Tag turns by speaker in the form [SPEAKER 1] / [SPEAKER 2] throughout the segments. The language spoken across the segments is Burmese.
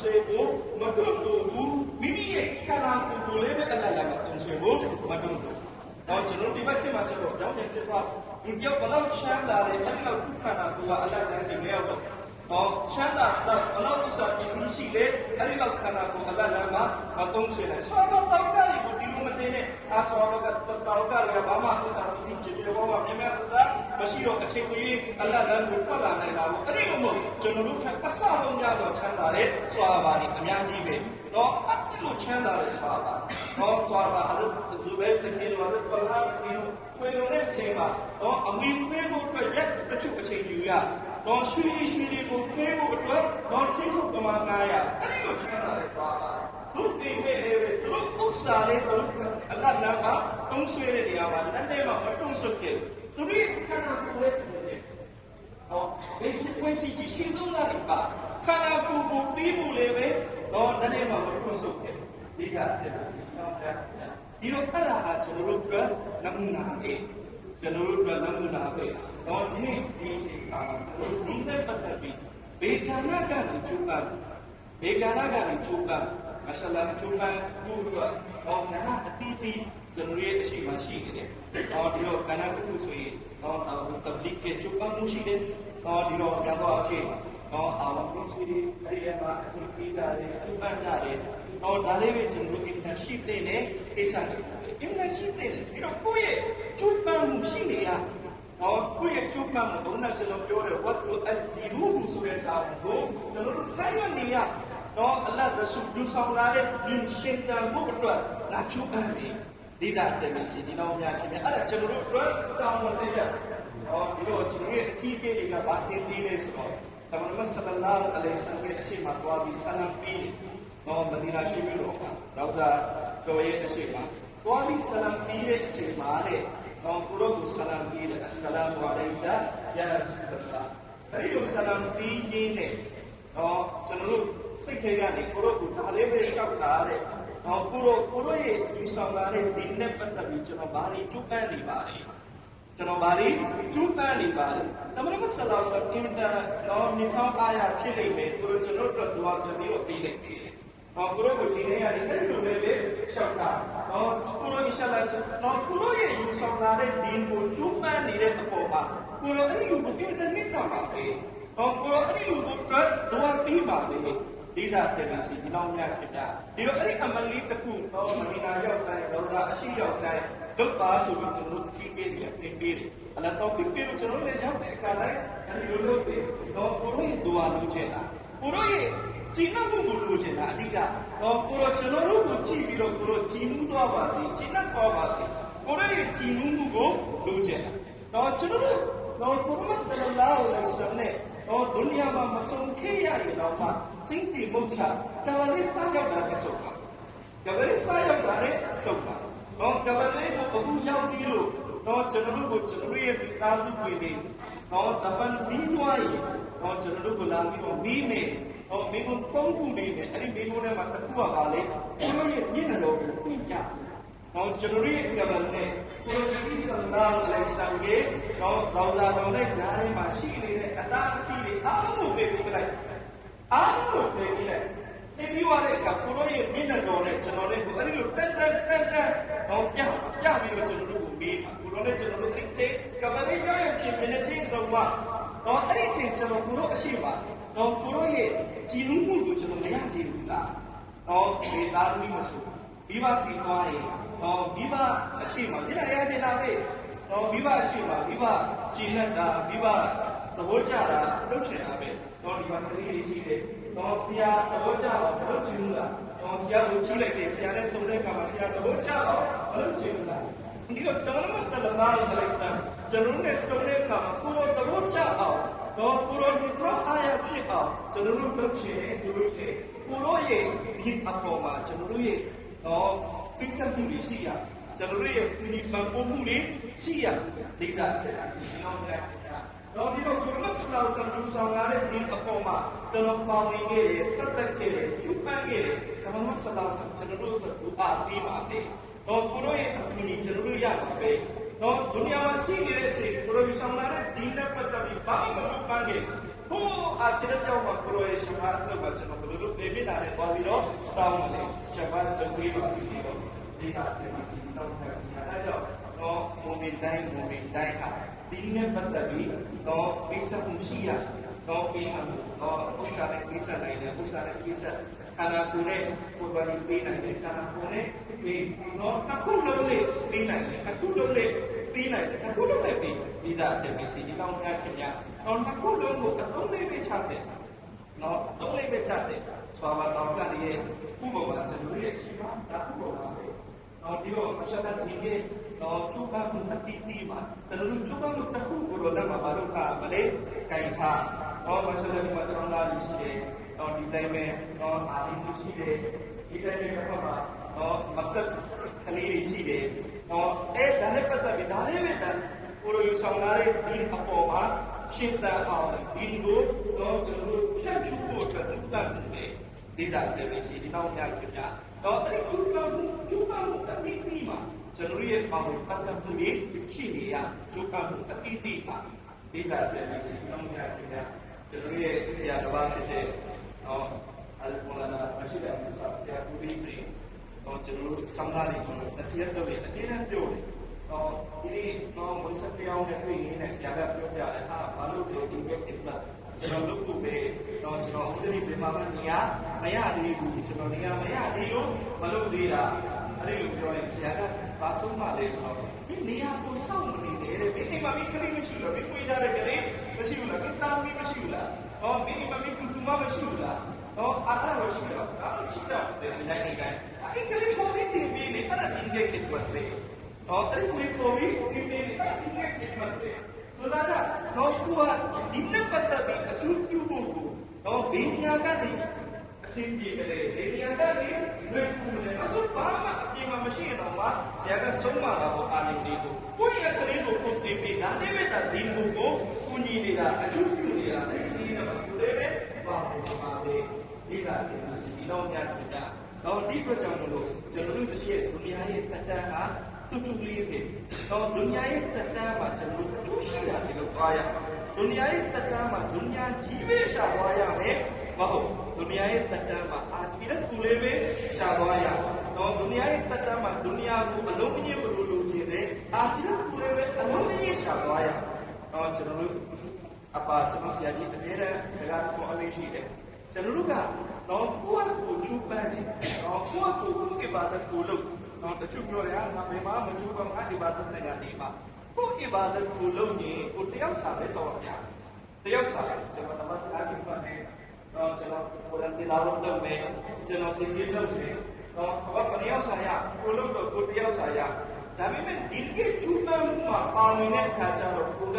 [SPEAKER 1] ဆွေဖို့မတွန့်လို့ဘူးမိမိရဲ့ခန္ဓာကိုယ်ကိုလည်းပဲအလတ်လာမတုံဆွေဖို့မတွန့်လို့တော့ကျွန်တော်ဒီဘက်ခေတ်မှာကျွန်တော်ကြောင်းနေဖြစ်သွားဒီပြောဘလောက်ချမ်းသာတယ်အဲ့လောက်ဒုက္ခနာကိုကအလတ်တန်းစီမရောက်တော့ဟောချမ်းသာတော့ဘလောက်ဥစ္စာပြည့်စုံရှိလေအဲ့ဒီလောက်ခန္ဓာကိုအလတ်လာမှာမတုံဆွေနိုင်ဆောတော့တောက်ကြတယ်ကိုဒီလိုမတင်နဲ့အာဆောတော့ကတောက်ကြတယ်ဘာမှဥစ္စာပြည့်စုံကြည့်လို့ဘာမှမြင်မြတ်စသား မရှိတော့အချိန်ကြီးအလတ်လန်းကိုထွက်လာနိုင်တာဘူးအဲ့ဒီလိုမဟုတ်ကျွန်တော်တို့ထပ်အစလုံးရတော့ချမ်းသာတယ်စွာပါနေအများကြီးပဲတော့အဲ့ဒီလိုချမ်းသာတဲ့စွာပါတော့စွာပါအဲ့လိုဇူဘဲတကယ်လို့ပလာဒီလိုခွေလုံးတဲ့အချိန်မှာတော့အမီခွေးဖို့အတွက်ရက်တစ်ချုပ်အချိန်ယူရတော့ရွှေရွှေလေးကိုခွေးဖို့အတွက်တော့ထိခုပမာနာရအဲ့ဒီလိုချမ်းသာတဲ့စွာပါဘုတိဝေလေသူတို့ဥစ္စာလေးကိုအလတ်နာကတုံးဆွေးတဲ့နေရာမှာလက်ထဲမှာမတုံးဆွတ်ခဲ့ သူတို့ခန္ဓာကိုယ်ရဲ့စတဲ့ဟော basic ဝင်ကြည့်ကြည့်ရှင်းဆုံးလာတယ်ပါခန္ဓာကိုယ်ကိုပြီးဖို့လည်းပဲတော့လက်ထဲမှာမတုံးဆွတ်ခဲ့ဒီကတည်းကစီတော့တဲ့ဒီလိုအဲ့ဒါကကျွန်တော်တို့ကနမူနာပဲကျွန်တော်တို့ကနမူနာပဲတော့ဒီနေ့ဒီအချိန်ကဒီနဲ့ပတ်သက်ပြီးဘေကနာကနေကျုပ်ကဘေကနာကနေကျုပ်က မဆလာကျုပ်ကဘူးတော့နာအတီးတီးကျွန်တော်ရဲ့အရှိမရှိနေတယ်။တော့ဒီတော့ကဏ္ဍတစ်ခုဆိုရင်တော့တဘလစ်ကကျုပ်ကမှုရှိတယ်။တော့ဒီတော့ပြန်တော့အချိန်တော့အာဝပစ္စည်းတွေအဲ့ဒီမှာအချိန်ပေးတာတွေအပန်းတာတွေတော့ဒါလေးပဲကျွန်တော်တို့အင်ရှိတဲ့နဲ့အိစာတွေအင်ရှိတဲ့ပြီးတော့ကိုယ့်ရဲ့ကျုပ်ကမှုရှိနေရတော့ကိုယ့်ရဲ့ကျုပ်ကမှုဘုန်းနဲ့ကျွန်တော်ပြောတယ် what to asiru ဆိုတဲ့တာကိုကျွန်တော်တို့ထိုင်ရနေရ တော့အလတ်ရဆူလူဆောင်လာတဲ့လူရှင်တန်ဖို့အတွက်လာချူအပ်နေဒီစားတယ်မရှိဒီတော့များခင်ဗျအဲ့ဒါကျွန်တော်တို့အတွက်တောင်းဝင်ရဟောဒီတော့ကျွန်တော်ရဲ့အကြီးအကဲတွေကဗာတင်ပြီးနေဆိုတော့တမန်တော်ဆလလာအလိုင်ဆန်ရဲ့အရှိမတော်ပြီးဆလမ်ပြီးတော့မဒီနာရှိပြီးတော့တော့စားတော်ရဲ့အရှိမတော်ပြီးဆလမ်ပြီးတဲ့အချိန်မှာတဲ့တော့ကိုရောကိုဆလမ်ပြီးတဲ့အစ္စလာမ်ဝါလိကာယာရဆူလလာအဲဒီလိုဆလမ်ပြီးရင်းနဲ့တော့ကျွန်တော်တို့ စိတ်ထဲကနေကိုရောကိုဒါလေးပဲလျှောက်ထားတဲ့တော့ကိုရောကိုရောရဲ့ဒီဆောင်လာတဲ့ဒီနဲ့ပတ်သက်ပြီးကျွန်တော်ဘာတွေကျုပ်ပန်းနေပါလဲကျွန်တော်ဘာတွေကျူးပန်းနေပါလဲတမန်တော်ဆလောဆအင်တာတော့နိထောင်းအားရဖြစ်လိမ့်မယ်သူတို့ကျွန်တော်တို့ဒွါကလေးကိုပြီးလိုက်တယ်။ဟောကိုရောကိုဒီနေ့ရတယ်အဲ့ လိုပဲပဲရှောက်တာ။ဟောကိုရောအင်ရှာလာတော့ကိုရောရဲ့ယူဆောင်လာတဲ့ဒီကိုကျူးပန်းနေတဲ့အပေါ်မှာကိုရောအဲ့ဒီလူကိုပြန်တဲ့နှစ်တာပါပဲ။ဟောကိုရောအဲ့ဒီလူကိုဒွါပြီးပါလေ။ဒီစားတယ်စီဒီလောက်များဖြစ်တာဒီတော့အဲ့ဒီအမလီတစ်ခုတော့မဒီနာရောက်တိုင်းဒေါတာအရှိရောက်တိုင်းလုတ်ပါဆိုပြီးကျွန်တော်တို့ကြည့်ပေးတယ်သင်ပေးတယ်အလားတော့ပြပြလို့ကျွန်တော်လည်းရောက်တဲ့အခါတိုင်းအဲဒီလိုလုပ်တယ်တော့ကိုရိုရဲ့ဒွါလို့ချင်တာကိုရိုရဲ့ကြည်နှံ့မှုကိုလိုချင်တာအဓိကတော့ကိုရိုကျွန်တော်တို့ကိုကြည့်ပြီးတော့ကိုရိုကြည်မှုသွားပါစေကြည်နှံ့သွားပါစေကိုရိုရဲ့ကြည်မှုမှုကိုလိုချင်တာတော့ကျွန်တော်တို့တော့ကိုရိုမဆလလာဟူအလိုင်ဆလမ်နဲ့ တော့ဒုနီယာမှာမဆုံးခဲ့ရရင်တော့မှကျင့်တည်မှုချတာဝလေးစားရောက်တာပဲဆိုပါကဘလေးစားရောက်တာလည်းဆုံးပါတော့ကဘလေးကိုအခုရောက်ပြီးလို့တော့ကျွန်တော်တို့ကိုကျွန်တော်ရဲ့မိသားစု တွေနေတော့တဖန်ပြီးသွားရင်တော့ကျွန်တော်တို့ကိုလာပြီးတော့ပြီးမယ်တော့မိဘသုံးခုနေတယ်အဲ့ဒီမိဘထဲမှာတစ်ခုကပါလေကျွန်တော်ရဲ့မျက်နှာတော်ကိုပြပြတော့ကျွန်တော်ရဲ့ကဘနဲ့ကိုယ် ကြီးဆန္ဒလိုက်စံရဲ့တော့ရောဇာတော်နဲ့ဂျားထဲမှာရှိနေတဲ့အတားအဆီးတွေအားလုံးကိုပြေးပြီးလိုက်အားလုံးကိုပြေးပြီးလိုက်ဒီပြီးသွားတဲ့အခါကိုရောရဲ့မျက်နှာတော်နဲ့ကျွန်တော်လည်းအဲ့ဒီလိုတက်တက်တက်တက်တော့ပြပြပြီးတော့ကျွန်တော်တို့ကိုမေးပါကိုရောနဲ့ကျွန်တော်တို့အဲ့ချိန်ကမလေးရရချင်းမိနစ်ချင်းဆုံးမှတော့အဲ့ဒီချိန်ကျွန်တော်ကိုရောအရှိပါတော့ကိုရောရဲ့ကြည်နူးမှုကိုကျွန်တော်မရကြည့်ဘူးလားတော့ဒီသားသမီးမဆိုမိဘစီသွားရင်တော့မိဘအရှိမှမျက်နှာရချင်တာပဲတော့မိဘအရှိမှမိဘကြည်လက်တာမိဘသဘောကျတာလုပ်ချင်တာပဲတော့ဒီမှာကလေးလေးရှိတယ်တော့ဆရာသဘောကျတော့မလုပ်ချင်ဘူးလားတော့ဆရာကိုချိလိုက်တယ်ဆရာနဲ့ဆုံတဲ့အခါမှာဆရာသဘောကျတော့မလုပ်ချင်ဘူးလားဒီတော့တော်မဆလလာအလိုင်စလမ်ကျွန်တော်နဲ့ဆုံတဲ့အခါမှာကိုယ်တော်သဘောကျအောင်တော့ကိုယ်တော်ဒီကောအာရဖြစ်အောင်ကျွန်တော်တို့လုပ်ချင်တယ်ဆိုလို့ရှိရင်ကိုယ်တော်ရဲ့ဒီအပေါ်မှာကျွန်တော်တို့ရဲ့ တော့ပိစပ်မှုတွေရှိရကျွန်တော်တို့ရဲ့ဒီပံပိုးမှုတွေရှိရဒီစားတဲ့အစီအစဉ်အောင်တဲ့တော့ဒီတော့ကိုမစလာဆန်လူဆောင်လာတဲ့ဒီအပေါ်မှာကျွန်တော်ပေါင်းနေခဲ့တယ်တက်တက်ခဲ့တယ်ယူပန်းခဲ့တယ်ကမ္မစလာဆန်ကျွန်တော်တို့ကဘူအားပြီးပါတယ်တော့ကိုရောရဲ့အကူအညီကျွန်တော်တို့ရပါပဲတော့ဒုနီယာမှာရှိနေတဲ့အချိန်ကိုရောဆောင်လာတဲ့ဒီနဲ့ပတ်သက်ပြီးဘာမှမလုပ်ပန်းခဲ့ဘု ဟိုအာတိရကြောင့်မှာကိုရိုရေးရှမားတော့မှာကျွန်တော်ဘယ်လိုနေမိတာလဲပေါ်ပြီးတော့တောင်းတယ်ရှမားတော့ပြေးပါစီတော့ဒီဟာပြန်စီတော့တယ်အဲကြောင့်တော့မုန်တိုင်းမုန်တိုင်းဟာဒီနေ့ပတ်သက်ပြီးတော့ပိဿမှုရှိရတော့ပိဿမှုတော့ဥစ္စာနဲ့ပိဿနိုင်တယ်ဥစ္စာနဲ့ပိဿခန္ဓာကိုယ်နဲ့ကိုယ်ပါရင်ပေးနိုင်တယ်ခန္ဓာကိုယ်နဲ့ပြီးတော့တစ်ခုလုံးလေးပေးနိုင်တယ်တစ်ခုလုံးလေး ပြီးနိုင်တယ်တစ်ခုလုံးနဲ့ပြီးပြီးစားတယ်မရှိဒီလောက်များခင်ဗျာတော့တစ်ခုလုံးကိုအသုံးလေးပဲချတယ်နော်သုံးလေးပဲချတယ်ဆွာပါတော်ကလေးရဲ့ဥပမာကျွန်တော်ရဲ့ရှိပါဒါဥပမာပဲနော်ဒီတော့အရှက်ဒီကေတော့ကျုပ်ကမှုအတိတိမှာကျွန်တော်တို့ကျုပ်ကမှုတစ်ခုကိုတော့လည်းမပါလို့ခါမလေးကြိုင်ထားတော့မဆလဒီမှာကျွန်တော်လာရှိတယ်တော့ဒီတိုင်းပဲတော့အာရီရှိတယ်ဒီတိုင်းပဲခါမှာတော့မတ်တပ်ကလေးရှိတယ် တော့အဲဒါနဲ့ပတ်သက်ပြီးဒါလေးပဲတန်ကိုလိုယူဆောင်လာတဲ့ဒီအပေါ်မှာရှင်းတအောင်ဒီကိုတော့ကျွန်တော်တို့ဖြတ်ချဖို့အတွက်ကျူတတ်တယ်ဒီစားတယ်စီဒီနောက်များခင်ဗျာတော့အဲ့ကျူတတ်မှုကျူတတ်မှုအတိအကျမှာကျွန်တော်ရဲ့ပေါင်းပတ်သက်မှုတွေရှိနေရကျူတတ်မှုအတိအကျပါဒီစားတယ်စီဒီနောက်များခင်ဗျာကျွန်တော်ရဲ့ဆရာတော်ပါဖြစ်တဲ့ဟောအလ်မိုလာနာမရှိတဲ့အစဆရာကူဘီစီ တော့ကျွန်တော်တို့ဆောင်းသားလေးကိုလက်စီရတော့လေအတင်းနဲ့ပြောတယ်တော့ဒီနေ့တော့ဝန်ဆက်ပြောင်းတဲ့တွေ့ရင်းနဲ့ဆရာကပြောပြတယ်ဟာဘာလို့ဒီဒီပဲဖြစ်မှာကျွန်တော်လုပ်ဖို့ပဲတော့ကျွန်တော်ဥဒိပြမမနေရမရသေးဘူးကျွန်တော်နေရမရသေးလို့မလုပ်သေးတာအဲ့ဒီလိုပြောရင်ဆရာကဘာဆုံးမှလဲဆိုတော့ဒီနေရာကိုစောင့်နေတယ်တဲ့ဒီမှာမိခလေးမရှိလို့မိပွေးကြတဲ့ကလေးမရှိဘူးလားဒီတာမီမရှိဘူးလားဟောမိမမိကူတူမမရှိဘူးလား တော့အားရရှိတော့ဒါရှိတော့ဒီနိုင်နေတိုင်းအဲ့ကလေးကိုပြီးတင်ပြီးနေအဲ့ဒါတင်ခဲ့ခဲ့တယ်တော့အဲ့ဒီကိုပြီးတင်ပြီးနေအဲ့ဒီခဲ့ခဲ့တယ်ဆိုတော့တော့ကူကဒီနေ့ပတ်သက်ပြီးအထူးပြုဖို့ကိုတော့ဘေးညာကနေအစင်းပြေတယ်ဘေးညာကနေလွယ်ကူတယ်အဆိုဘာမှအပြင်မှာမရှိရင်တော့မှဆရာကဆုံးမတာကိုအာရုံလေးကိုကိုယ့်ရဲ့ကလေးကိုကိုတင်ပြီးဒါလေးပဲတာဒီကိုကိုကူညီနေတာအထူးပြုနေ တာအဲ့ဒီနေရာမှာကိုလေးပဲပါပါပါပဲဒီစားတယ်စီဒီတော့ညာတာတော့ဒီကကြောင့်မလို့ကျွန်တော်တို့ရဲ့ဒုနီယာရဲ့တတန်းဟာတူတူလေးပဲတော့ဒုနီယာရဲ့တတန်းမှာကျွန်တော်တို့အထူးရှိတာဒီလိုသွားရဒုနီယာရဲ့တတန်းမှာဒုနီယာကြီးပဲရှာသွားရမယ်မဟုတ်ဒုနီယာရဲ့တတန်းမှာအာခိရတ်ကူလေးပဲရှာသွားရတော့ဒုနီယာရဲ့တတန်းမှာဒုနီယာကိုအလုံးမကြီးဘလို့လိုချင်တယ်အာခိရတ်ကူလေးပဲအလုံးမကြီးရှာသွားရတော့ကျွန်တော်တို့ အပါကျွန်တော်ဆရာကြီးတကယ်တည်းစကားကိုအလေးရှိတယ်ကျွန်တော်တို့ကတော့ကိုယ့်ကိုချူပန်းတယ်တော့ကိုယ့်ကိုကိုယ့်ဘာသာကိုလုပ်တော့တချို့ပြောတယ်ဟာငါဘယ်မှမချူပန်းငါဒီဘာသာနဲ့ငါဒီမှာကိုယ့်ဘာသာကိုလုပ်ရင်ကိုတယောက်စာပဲဆောက်ရတယောက်စာကျွန်တော်တမစကားကြည့်ပါတယ်တော့ကျွန်တော်ကိုယ်တိုင်ဒီလာလို့လုပ်မယ်ကျွန်တော်စိတ်ကြီးလုပ်မယ်တော့ဘာကတယောက်စာရကိုလုပ်တော့ကိုတယောက်စာရဒါပေမဲ့ဒီကိချူပန်းမှာပါဝင်တဲ့အခါကျတော့ကိုက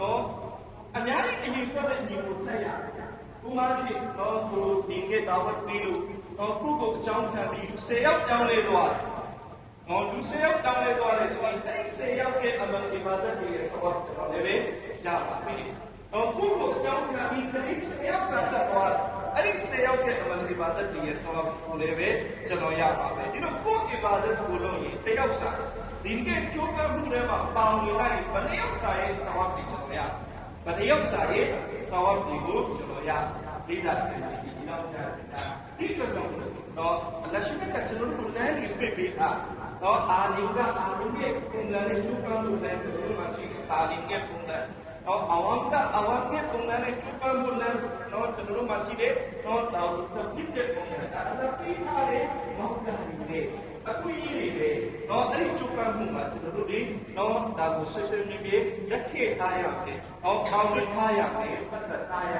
[SPEAKER 1] တော့ အများကြီးအရင်ပြောတဲ့ညီကိုတက်ရတယ်ဥမာဖြစ်တော့ကိုဒီကေတာဝတ်ပြီးလို့တော့ခုကိုအကြောင်းခံပြီးဆယ်ယောက်တောင်းလဲသွားတယ်။ဟောလူဆယ်ယောက်တောင်းလဲသွားတယ်ဆိုရင်အဲ့ဆယ်ယောက်ရဲ့အမှန်ဒီမာသက်တွေရဲ့သဘောတော်လည်းပဲရပါမယ်။တော့ခုကိုအကြောင်းခံပြီးအဲ့ဆယ်ယောက်စားတော့အဲ့ဒီဆယ်ယောက်ရဲ့အမှန်ဒီမာသက်တွေရဲ့သဘောတော်လည်းပဲကျွန်တော်ရပါမယ်။ဒီတော့ကိုဒီမာသက်ကိုလို့ရင်တယောက်စားဒီကေကြိုးပမ်းမှုတွေမှာပေါင်ဝင်လိုက်ဘယ်နှယောက်စားရဲ့သဘောပြီးကျွန်တော်ရ ဗတယောက်စာရဲ့သာဝတ်ဒီကိုကျွန်တော်ရလေးစားတယ်စီဒီတော့ကြာတာဒီကြောင့်တော့အလရှိမကကျွန်တော်တို့လမ်းကြီးပြပေးတာတော့အာလီကအလူရဲ့ပုံစံနဲ့ကျူပန်းလို့လည်းကျွန်တော်မှရှိတယ်အာလီရဲ့ပုံစံတော့အဝမ်ကအဝမ်ရဲ့ပုံစံနဲ့ကျူပန်းလို့လည်းတော့ကျွန်တော်တို့မှရှိတယ်တော့တောင်းသတိတဲ့ပုံစံဒါလည်းပြီးထားတယ်မောက်တာနေ အခုကြီးနေတယ်တော့အဲ့ဒီကျူပန်းမှုမှာကျွန်တော်တို့ဒီတော့ဒါကိုဆွေးဆွေးနွေးပြီးရက်ထည့်ထားရမယ်။ဟောကောင်းထားရမယ်ပတ်သက်ထားရ